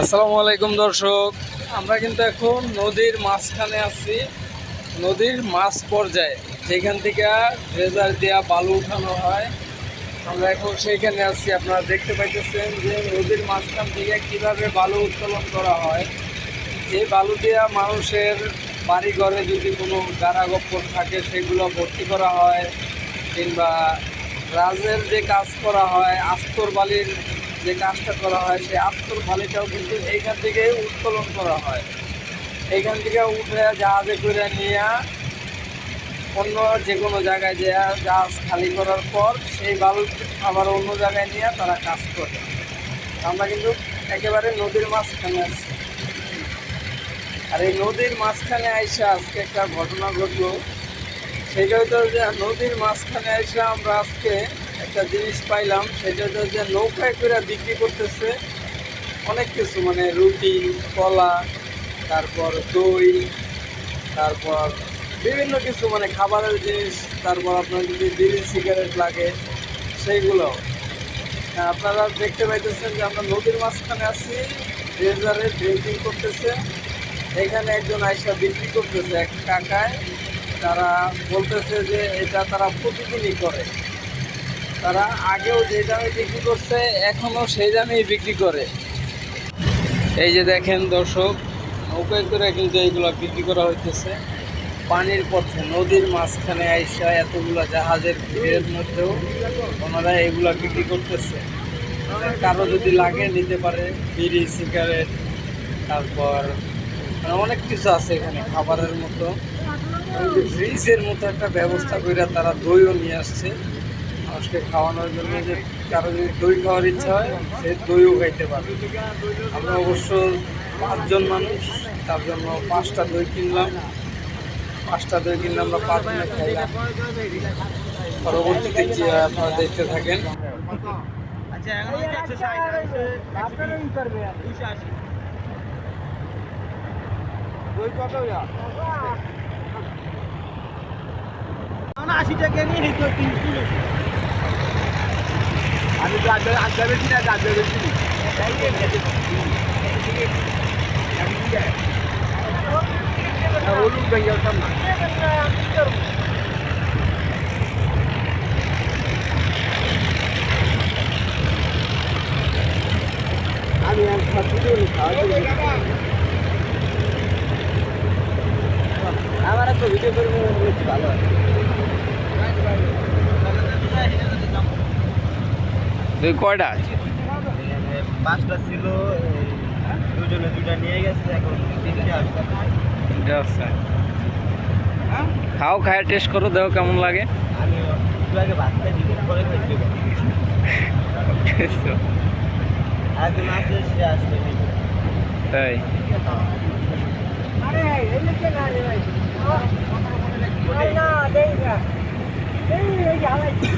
আসসালামু আলাইকুম, দর্শক। আমরা কিন্তু এখন নদীর মাঝখানে আছি। নদীর মাছ পর্যায়ে, যেখান থেকে ড্রেজার দেওয়া বালু উঠানো হয়। আমরা এখন সেইখানে আছি। আপনারা দেখতে পাইতেছেন যে নদীর মাঝখান থেকে কীভাবে বালু উত্তোলন করা হয়। এই বালু দেওয়া মানুষের বাড়ি ঘরে যদি কোনো গারাগপ্পর থাকে, সেগুলো ভর্তি করা হয়। কিংবা রাজের যে কাজ করা হয়, আস্তর বালির যে কাজটা করা হয় সেই আস্তর বালিটাও কিন্তু এইখান থেকে উত্তোলন করা হয়। এইখান থেকে উঠে জাহাজে করে নিয়ে অন্য যে কোনো জায়গায় যে জাহাজ খালি করার পর সেই বালু আবার অন্য জায়গায় নিয়ে তারা কাজ করে। আমরা কিন্তু একেবারে নদীর মাঝখানে আছি। আর এই নদীর মাঝখানে আইসা আজকে একটা ঘটনা ঘটলো। সেটা হতো যে নদীর মাঝখানে এসে আমরা আজকে একটা জিনিস পাইলাম, সেটা হতো যে নৌকায় করে বিক্রি করতেছে অনেক কিছু মানে রুটি, কলা, তারপর দই, তারপর বিভিন্ন কিছু মানে খাবারের জিনিস, তারপর আপনার যদি বিড়ি সিগারেট লাগে, সেইগুলো। আপনারা দেখতে পাইতেছেন যে আমরা নদীর মাঝখানে আছি ড্রেজারে ড্রেজিং করতেছে। এখানে একজন আইসা বিক্রি করতেছে এক কাকায়। তারা বলতেছে যে এটা তারা প্রতিদিনই করে। তারা আগেও যে দামে বিক্রি করছে, এখনও সেই দামেই বিক্রি করে। এই যে দেখেন দর্শক, নৌকায় করে কিন্তু এইগুলো বিক্রি করা হইতেছে। পানির পথে, নদীর মাঝখানে আইসা এতগুলো জাহাজের ভিড়ের মধ্যেও ওনারা এগুলো বিক্রি করতেছে। কারও যদি লাগে নিতে পারে, বিড়ি, সিগারেট, তারপর মানে অনেক কিছু আছে এখানে খাবারের মতো। ফ্রিজের মতো একটা ব্যবস্থা করে তারা দইও নিয়ে আসছে। মানুষকে খাওয়ানোর জন্য যে কারও যদি দই খাওয়ার ইচ্ছা হয় সে দইও খাইতে পারে আমরা অবশ্য পাঁচজন মানুষ তার জন্য পাঁচটা দই কিনলাম। পাঁচটা দই কিনলে আমরা পাঁচ জনে খাইলাম। পরবর্তীতে হয় আপনারা দেখতে থাকেন। আচ্ছা আশি দই কত আশি। টাকা নিয়ে নিত তিন কিলো আমি তো আজ আজ বেশি না আজ বেশি হলুদ বেঙ্গল না। আমি আমার একটা ভিডিও করব ভালো হয় দই কয়টা আছে পাঁচটা ছিল দুজনে দুটা নিয়ে গেছে এখন তিনটে আছে খাও খায় টেস্ট করো দেখো কেমন লাগে আমি একটু আগে পরে সে আসবে তাই আরে এই যে না রে ভাই না দেই না এই এই হালাই